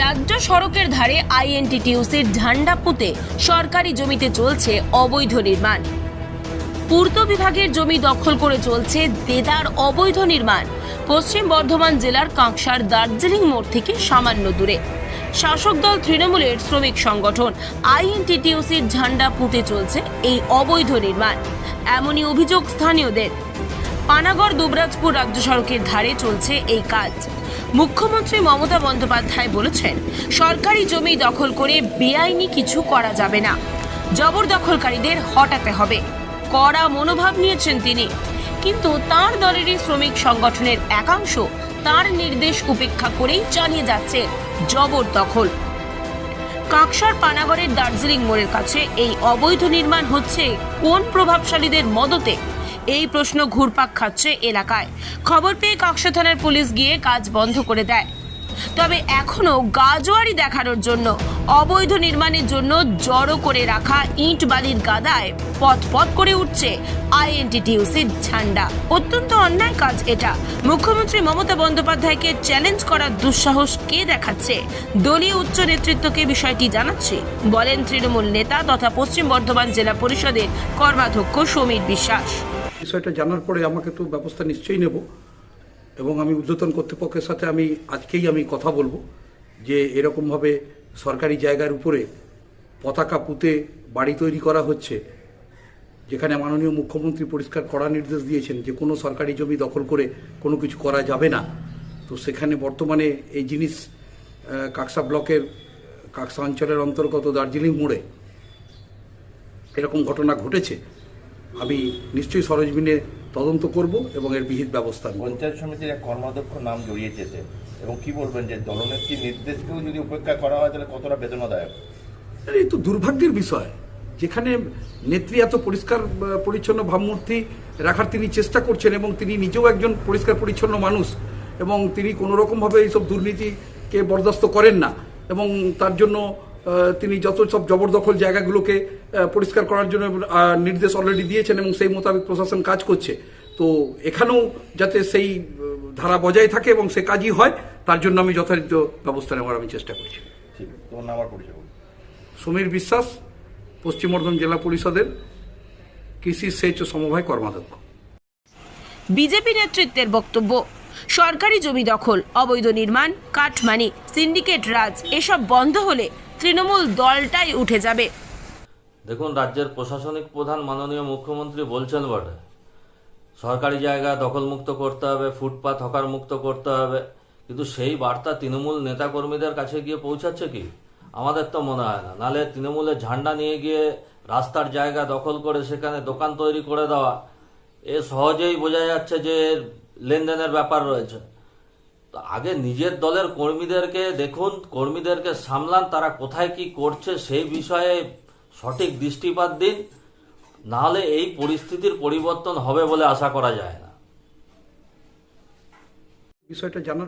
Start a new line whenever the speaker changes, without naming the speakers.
রাজ্য সড়কের ধারে আইএনটিটিউসির ঝান্ডা পুঁতে সরকারি জমিতে চলছে অবৈধ নির্মাণ। পূর্ত বিভাগের জমি দখল করে চলছে দেদার অবৈধ নির্মাণ। পশ্চিম বর্ধমান জেলার কাঁকসার দার্জিলিং মোড় থেকে সামান্য দূরে। শাসক দল তৃণমূলের শ্রমিক সংগঠন আইএনটিটিউসির ঝান্ডা পুঁতে চলছে এই অবৈধ নির্মাণ। এমনই অভিযোগ স্থানীয়দের। পানাগড়, দুবরাজপুর রাজ্য সড়কের ধারে চলছে এই কাজ। মুখ্যমন্ত্রী মমতা বন্দ্যোপাধ্যায় বলেছেন, সরকারি জমি দখল করে বেআইনি কিছু করা যাবে না। জবরদখলকারীদের হটাতে হবে। কড়া মনোভাব নিয়েছেন তিনি। কিন্তু তার দলেরই শ্রমিক সংগঠনের একাংশ তার নির্দেশ উপেক্ষা করেই চালিয়ে যাচ্ছে জবরদখল। কাকসার পানাগড়ের দার্জিলিং মোড়ের কাছে এই অবৈধ নির্মাণ হচ্ছে কোন প্রভাবশালীদের মদতে? এই প্রশ্ন ঘুরপাক খাচ্ছে এলাকায়। খবর পেয়ে কাকসা থানার পুলিশ গিয়ে কাজ বন্ধ করে দেয়। তবে এখনও গাজোয়ারি দেখানোর জন্য, অবৈধ নির্মাণের জন্য জড়ো করে রাখা ইট বালির গাদায় পথ পথ করে উঠছে আইএনটিটিউসির ঝান্ডা। অত্যন্ত অন্যায় কাজ এটা। মুখ্যমন্ত্রী মমতা বন্দ্যোপাধ্যায়কে চ্যালেঞ্জ করার দুঃসাহস কে দেখাচ্ছে? দলীয় উচ্চ নেতৃত্বকে বিষয়টি জানাচ্ছে। বলেন তৃণমূল নেতা তথা পশ্চিম বর্ধমান জেলা পরিষদের কর্মাধ্যক্ষ সমীর বিশ্বাস।
বিষয়টা জানার পরে আমাকে তো ব্যবস্থা নিশ্চয়ই নেব এবং আমি ঊর্ধ্বতন কর্তৃপক্ষের সাথে আমি আজকেই আমি কথা বলব যে এরকমভাবে সরকারি জায়গার উপরে পতাকা পুঁতে বাড়ি তৈরি করা হচ্ছে, যেখানে মাননীয় মুখ্যমন্ত্রী পরিষ্কার কড়া নির্দেশ দিয়েছেন যে কোনো সরকারি জমি দখল করে কোনো কিছু করা যাবে না। তো সেখানে বর্তমানে এই জিনিস কাকসা ব্লকের, কাকসা অঞ্চলের অন্তর্গত দার্জিলিং মোড়ে এরকম ঘটনা ঘটেছে। আমি নিশ্চয়ই সরজমিনে তদন্ত করব এবং এর বিহিত ব্যবস্থা নেব।
পঞ্চায়েত সমিতির এক কর্মাধ্যক্ষ নাম জড়িয়েছে। এবং কি বলবেন যে দলনেত্রীর নির্দেশকেও যদি উপেক্ষা করা হয় তাহলে কতটা বেদনাদায়ক?
এই তো দুর্ভাগ্যের বিষয়। যেখানে নেত্রী এত পরিষ্কার পরিচ্ছন্ন ভাবমূর্তি রাখার তিনি চেষ্টা করছেন এবং তিনি নিজেও একজন পরিষ্কার পরিচ্ছন্ন মানুষ এবং তিনি কোনো রকমভাবে এইসব দুর্নীতিকে বরদাস্ত করেন না। এবং তার জন্য তিনি যত সব জবরদখল জায়গাগুলোকে পরিষ্কার করার জন্য নির্দেশ অলরেডি দিয়েছেন এবং সেই মোতাবেক প্রশাসন কাজ করছে। তো এখানেও যাতে সেই ধারা বজায় থাকে এবং সে কাজই হয় তার জন্য আমি যথারীত ব্যবস্থা নেওয়ার আমি চেষ্টা করছি। সমীর বিশ্বাস পশ্চিম বর্ধমান জেলা পরিষদের কৃষি সেচ ও সমবায় কর্মাধ্যক্ষ।
বিজেপি নেতৃত্বের বক্তব্য সরকারি জমি দখল অবৈধ নির্মাণ কাঠমানি সিন্ডিকেট রাজ এসব বন্ধ হলে তৃণমূল দলটাই উঠে যাবে।
দেখুন, রাজ্যের প্রশাসনিক প্রধান মাননীয় মুখ্যমন্ত্রী বলছেন বটে। সরকারি জায়গা দখলমুক্ত করতে হবে ফুটপাত হকার মুক্ত করতে হবে। কিন্তু সেই বার্তা তৃণমূল নেতাকর্মীদের কাছে গিয়ে পৌঁছাচ্ছে কি? আমাদের তো মনে হয় না। নালে তৃণমূলের ঝান্ডা নিয়ে গিয়ে রাস্তার জায়গা দখল করে সেখানে দোকান তৈরি করে দেওয়া, এ সহজেই বোঝা যাচ্ছে যে লেনদেনের ব্যাপার রয়েছে। আগে নিজের দলের কর্মীদেরকে দেখুন, কর্মীদেরকে সামলান, তারা কোথায় কি করছে সেই বিষয়ে সঠিক দৃষ্টিপাত দিন। নাহলে এই পরিস্থিতির পরিবর্তন হবে বলে আশা করা যায় না।
বিষয়টা জানার